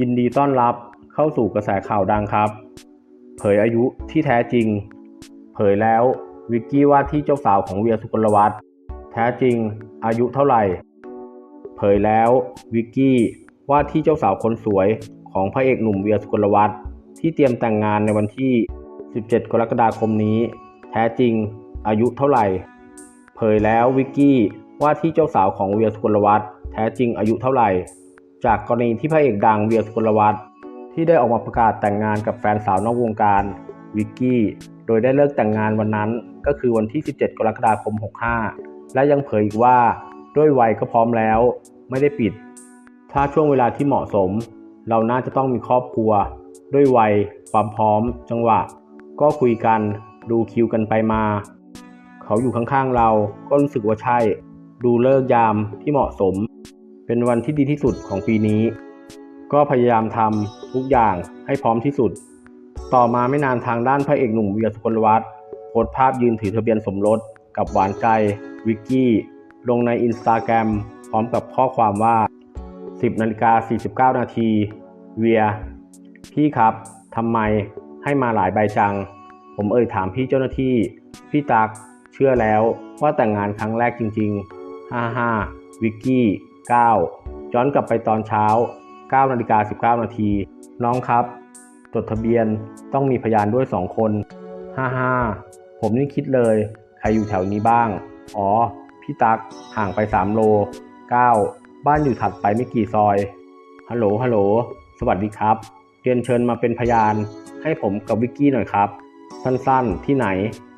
ยินดีต้อนรับเข้าสู่กระแสข่าวดังครับ เผยอายุที่แท้จริง เผยแล้ววิกกี้ว่าที่เจ้าสาวของเวียสุกลวัฒน์แท้จริงอายุเท่าไหร่ เผยแล้ววิกกี้ว่าที่เจ้าสาวคนสวยของพระเอกหนุ่มเวียสุกลวัฒน์ที่เตรียมแต่งงานในวันที่ 17 กรกฎาคมนี้ แท้จริงอายุเท่าไหร่ เผยแล้ววิกกี้ว่าที่เจ้าสาวของเวียสุกลวัฒน์แท้จริงอายุเท่าไหร่ จากกรณีที่พระเอกดังเวียสุกลวัฒน์ที่ได้ออกมาประกาศแต่งงานกับแฟนสาวนอกวงการวิกกี้ โดยได้เลิกแต่งงานวันนั้นก็คือวันที่ 17 กรกฎาคม 65 และยังเผยอีกว่าด้วยวัยก็พร้อมแล้ว ไม่ได้ปิด ถ้าช่วงเวลาที่เหมาะสม เราน่าจะต้องมีครอบครัว ด้วยวัย ความพร้อม จังหวะ ก็คุยกัน ดูคิวกันไปมา เขาอยู่ข้างๆเราก็รู้สึกว่าใช่ ดูเลิกยามที่เหมาะสม เป็นวันที่ดีที่สุดของปีนี้ ก็พยายามทำทุกอย่างให้พร้อมที่สุด ต่อมาไม่นานทางด้านพระเอกหนุ่มเวียสุกลวัฒน์โพสภาพยืนถือทะเบียนสมรสกับหวานใจวิกกี้ ลงในอินสตาแกรมพร้อมกับข้อความว่า 10นาฬิกา49 นาที เวีย พี่ครับทำไมให้มาหลายใบจัง ผมเอ่ยถามพี่เจ้าหน้าที่ พี่ตักเชื่อแล้วว่าแต่งงานครั้งแรกจริงๆ55วิกกี้ 9ย้อนกลับไปตอนเช้า9นาฬิกา19 นาที น้องครับ จดทะเบียนต้องมีพยานด้วย 2 คน55ผมนี่คิดเลย ใครอยู่แถวนี้บ้าง อ๋อ พี่ตักห่างไป 3 โล 9 บ้านอยู่ถัดไปไม่กี่ซอย ฮัลโหล ฮัลโหล สวัสดีครับ เรียนเชิญมาเป็นพยาน ให้ผมกับวิกกี้หน่อยครับ สั้นๆ ที่ไหน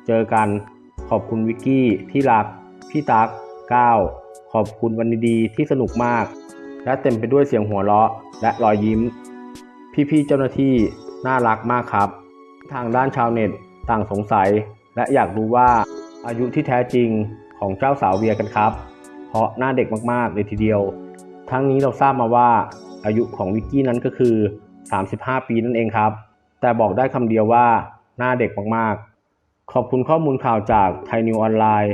เจอกัน ขอบคุณวิกกี้ที่รัก พี่ตัก9 อบคุณวันดีๆที่สนุกมาก และเต็มไปด้วยเสียงหัวเราะ และรอยยิ้ม พี่ๆเจ้าหน้าที่น่ารักมากครับ ทางด้านชาวเน็ตต่างสงสัย และอยากรู้ว่าอายุที่แท้จริงของเจ้าสาวเวียกันครับ เพราะหน้าเด็กมากๆเลยทีเดียว ทั้งนี้เราทราบมาว่าอายุของวิกกี้นั้นก็คือ 35 ปีนั่นเองครับ แต่บอกได้คำเดียวว่าหน้าเด็กมากๆ ขอบคุณข้อมูลข่าวจากไทยนิวออนไลน์